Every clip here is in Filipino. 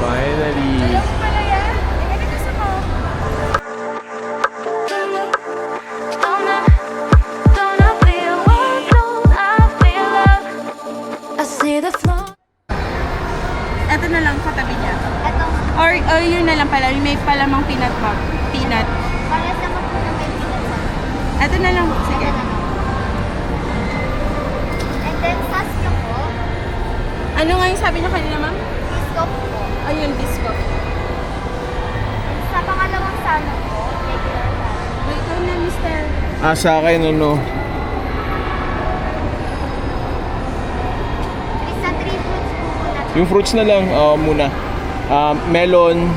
Finally. Na. Ito na lang katabi niya. Ito, Or, or yun na lang pala. May palamang peanut bag. Peanut. para sa mga na may pinagsabi. Ito na lang. Sige. And then, Saskia po, Ano nga yung sabi niyo kanina, ma'am? disco po. Ayun, disco. And sa pangalawang salon po, regular salon. Wait, ikaw na, mister. Ah, sa akin, ano? Isa three fruits po po na Yung fruits na lang ah, muna. Ah, melon,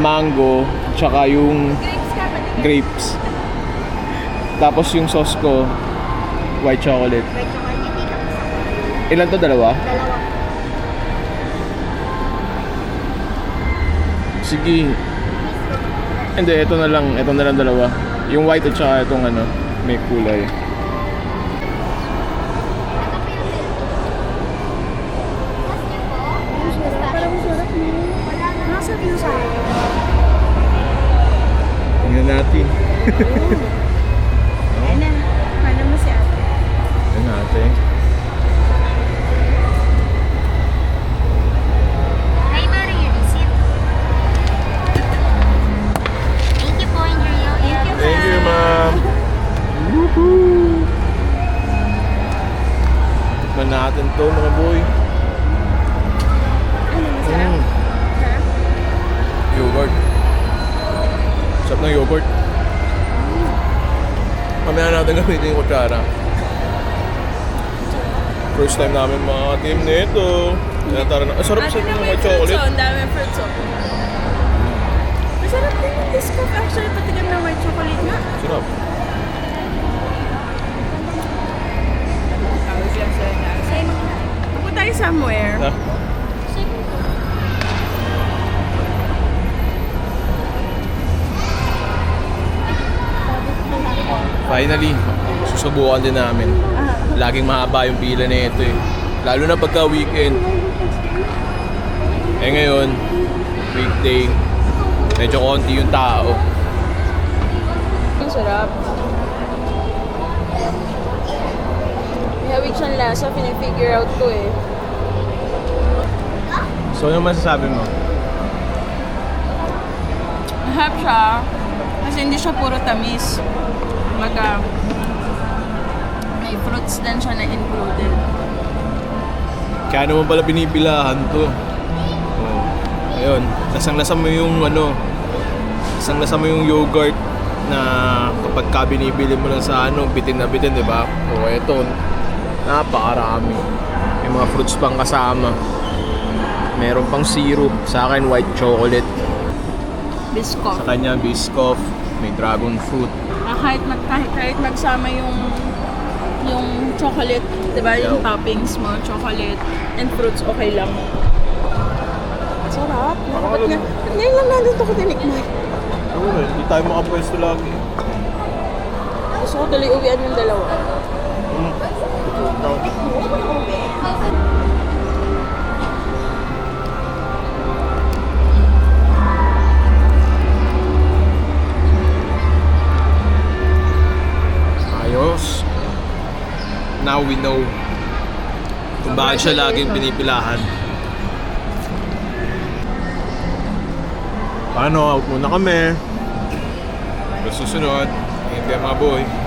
mango, tsaka yung Grapes ka ba? grapes. Tapos yung sauce ko, white chocolate. White chocolate. Hindi Ilan to? Dalawa? dalawa po. Sige. Hindi, ito na lang. Ito na lang dalawa. Yung white at saka itong ano, may kulay. Ito po Tikman natin to, mga boy. Ano, masarap? Mm. Sarap? Yogurt. Sarap ng yogurt. Mamaya natin gamitin yung kutsara. First time namin mga team nito. Kaya tara na. Ah, sarap sa na ng fruits chocolate. Ang dami fruits oh. Masarap din yung disco. Actually, patikim ng white chocolate nga. Sarap. Somewhere. Ah, finally, susubukan din namin. Laging mahaba yung pila na ito eh. Lalo na pagka weekend. Eh ngayon, weekday, medyo konti yung tao. Ang sarap. Hawig siyang lasa. Pinifigure out ko eh. So ano masasabi mo? Mahap siya. Kasi hindi siya puro tamis. Maga, may fruits din siya na included. Kaya naman pala pinipilahan to. Oh. Ayun, lasang-lasa mo yung ano, lasang-lasa mo yung yogurt na kapag ka binibili mo lang sa ano, bitin na bitin, di ba? O eto, napakarami. May mga fruits pang kasama. Meron pang syrup. Sa akin, white chocolate. Bisco. Sa kanya, biscoff. May dragon fruit. Ah, kahit, mag, kahit, kahit magsama yung yung chocolate, di ba? Yung toppings mo, chocolate and fruits, okay lang. Sarap. Dapat nga, ngayon lang natin ito ko tinikman. Oo, hindi tayo makapwesto lagi. Gusto ko tuloy uwian yung dalawa. Mm. Ayos. Now we know kung bakit siya laging pinipilahan. Paano? Out muna kami. Sa susunod, hindi mga boy.